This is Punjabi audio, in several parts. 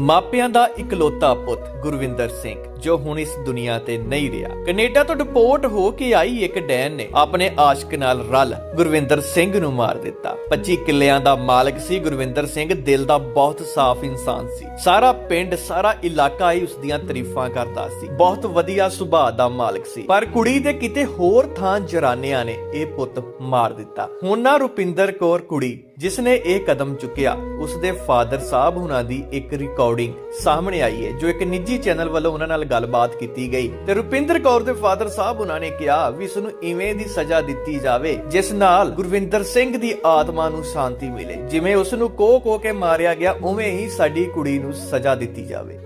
ਮਾਪਿਆਂ ਦਾ ਇਕਲੌਤਾ ਪੁੱਤ ਗੁਰਵਿੰਦਰ ਸਿੰਘ। ਜੋ ਹੁਣ ਇਸ ਦੁਨੀਆ ਤੇ ਨਹੀਂ ਰਿਹਾ। ਕੈਨੇਡਾ ਤੋਂ ਡਿਪੋਰਟ ਹੋ ਕੇ ਆਈ ਇੱਕ ਡੈਨ ਨੇ ਆਪਣੇ ਆਸ਼ਕ ਨਾਲ ਰਲ ਗੁਰਵਿੰਦਰ ਸਿੰਘ ਨੂੰ ਮਾਰ ਦਿੱਤਾ। 25 ਕਿੱਲਿਆਂ ਦਾ ਮਾਲਕ ਸੀ ਗੁਰਵਿੰਦਰ ਸਿੰਘ, ਦਿਲ ਦਾ ਬਹੁਤ ਸਾਫ਼ ਇਨਸਾਨ ਸੀ। ਸਾਰਾ ਪਿੰਡ, ਸਾਰਾ ਇਲਾਕਾ ਹੀ ਉਸ ਦੀਆਂ ਤਾਰੀਫਾਂ ਕਰਦਾ ਸੀ। ਬਹੁਤ ਵਧੀਆ ਸੁਭਾਅ ਦਾ ਮਾਲਕ ਸੀ। ਪਰ ਕੁੜੀ ਦੇ ਕਿਤੇ ਹੋਰ ਥਾਂ ਜਰਾਨਿਆਂ ਨੇ ਇਹ ਪੁੱਤ ਮਾਰ ਦਿੱਤਾ। ਹੁਣ ਨਾ ਰੁਪਿੰਦਰ ਕੌਰ ਕੁੜੀ, ਜਿਸ ਨੇ ਇਹ ਕਦਮ ਚੁੱਕਿਆ ਉਸ ਦੇ ਫਾਦਰ ਸਾਹਿਬ ਹੁਣਾਂ ਦੀ ਇੱਕ ਰਿਕਾਰਡਿੰਗ ਸਾਹਮਣੇ ਆਈ ਹੈ, ਜੋ ਇੱਕ ਨਿੱਜੀ ਚੈਨਲ ਵੱਲੋਂ ਉਹਨਾਂ ਨਾਲ ਗੱਲਬਾਤ ਕੀਤੀ ਗਈ ਤੇ ਰੁਪਿੰਦਰ ਕੌਰ ਦੇ ਫਾਦਰ ਸਾਹਿਬ ਉਹਨਾਂ ਨੇ ਕਿਹਾ ਵੀ ਇਸ ਨੂੰ ਇਵੇਂ ਦੀ ਸਜ਼ਾ ਦਿੱਤੀ ਜਾਵੇ ਜਿਸ ਨਾਲ ਗੁਰਵਿੰਦਰ ਸਿੰਘ ਦੀ ਆਤਮਾ ਨੂੰ ਸ਼ਾਂਤੀ ਮਿਲੇ। ਜਿਵੇਂ ਉਸ ਨੂੰ ਕੋਹ ਕੋਹ ਕੇ ਮਾਰਿਆ ਗਿਆ ਉਵੇਂ ਹੀ ਸਾਡੀ ਕੁੜੀ ਨੂੰ ਸਜ਼ਾ ਦਿੱਤੀ ਜਾਵੇ।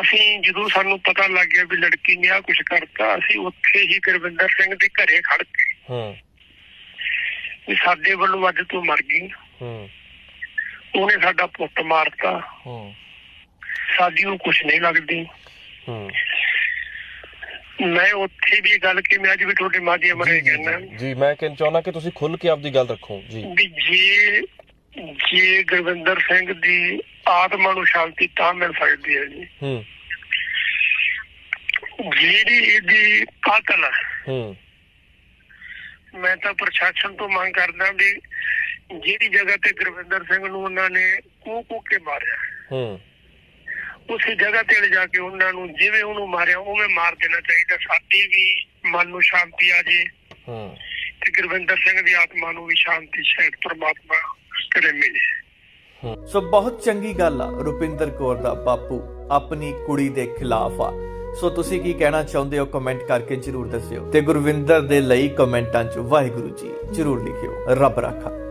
ਅਸੀਂ ਜਦੋਂ ਸਾਨੂੰ ਪਤਾ ਲੱਗ ਗਿਆ ਵੀ ਲੜਕੀ ਨੇ ਆ ਕੁਝ ਕਰਤਾ ਅਸੀਂ ਉੱਥੇ ਹੀ ਗੁਰਵਿੰਦਰ ਸਿੰਘ ਦੇ ਘਰੇ ਖੜ ਕੇ ਹੂੰ। ਵੀ ਸਾਡੇ ਵੱਲੋਂ ਅੱਜ ਤੂੰ ਮਰ ਗਈ। ਹੂੰ। ਉਹਨੇ ਸਾਡਾ ਪੁੱਤ ਮਾਰਤਾ। ਹੂੰ। ਸਾਡੀ ਉਹ ਕੁਝ ਨਹੀਂ ਲੱਗਦੀ। ਮੈਂ ਉੱਥੇ ਵੀ ਗੱਲ ਕਿ ਮੈਂ ਅੱਜ ਵੀ ਤੁਹਾਡੇ ਮਾਧਿਅਮ ਜੀ, ਰਾਹੀਂ ਜੀ, ਮੈਂ ਕਹਿਣਾ ਚਾਹੁੰਦਾ ਕਿ ਤੁਸੀਂ ਖੁੱਲ ਕੇ ਆਪਦੀ ਗੱਲ ਰੱਖੋ ਜੀ। ਜੇ ਜੇ ਗੁਰਵਿੰਦਰ ਸਿੰਘ ਦੀ ਆਤਮਾ ਨੂੰ ਸ਼ਾਂਤੀ ਤਾਂ ਮਿਲ ਸਕਦੀ ਹੈ ਜੀ। ਹੂੰ। ਜਿਹੜੀ ਇਹਦੀ ਕਾਤਲ ਹੈ ਹੂੰ। ਮੈਂ ਤਾਂ ਪ੍ਰਸ਼ਾਸਨ ਤੋਂ ਮੰਗ ਕਰਦਾ ਵੀ ਜਿਹੜੀ ਜਗ੍ਹਾ ਤੇ ਗੁਰਵਿੰਦਰ ਸਿੰਘ ਨੂੰ ਉਹਨਾਂ ਨੇ ਕੂ ਕੂ ਕੇ ਮਾਰਿਆ ਹੂੰ। ਉਸੇ ਜਗ੍ਹਾ ਤੇ ਲਿਜਾ ਕੇ ਉਹਨਾਂ ਨੂੰ ਜਿਵੇਂ ਉਹਨੂੰ ਮਾਰਿਆ ਉਵੇਂ ਮਾਰ ਦੇਣਾ ਚਾਹੀਦਾ। ਸਾਡੀ ਵੀ ਮਨ ਨੂੰ ਸ਼ਾਂਤੀ ਆ ਜੇ। ਹੂੰ। ਤੇ ਗੁਰਵਿੰਦਰ ਸਿੰਘ ਦੀ ਆਤਮਾ ਨੂੰ ਵੀ ਸ਼ਾਂਤੀ ਸ਼ਾਇਦ ਪ੍ਰਮਾਤਮਾ ਕਰੇ ਮਿਲੇ। ਸੋ ਬਹੁਤ ਚੰਗੀ ਗੱਲ ਆ ਰੁਪਿੰਦਰ ਕੌਰ ਦਾ ਬਾਪੂ ਆਪਣੀ ਕੁੜੀ ਦੇ ਖਿਲਾਫ ਆ। ਸੋ ਤੁਸੀਂ ਕੀ ਕਹਿਣਾ ਚਾਹੁੰਦੇ ਹੋ? ਕਮੈਂਟ ਕਰਕੇ ਜਰੂਰ ਦੱਸਿਓ। ਤੇ ਗੁਰਵਿੰਦਰ ਦੇ ਲਈ ਕਮੈਂਟਾਂ 'ਚ ਵਾਹਿਗੁਰੂ ਜੀ ਜਰੂਰ ਲਿਖਿਓ। ਰੱਬ ਰਾਖਾ।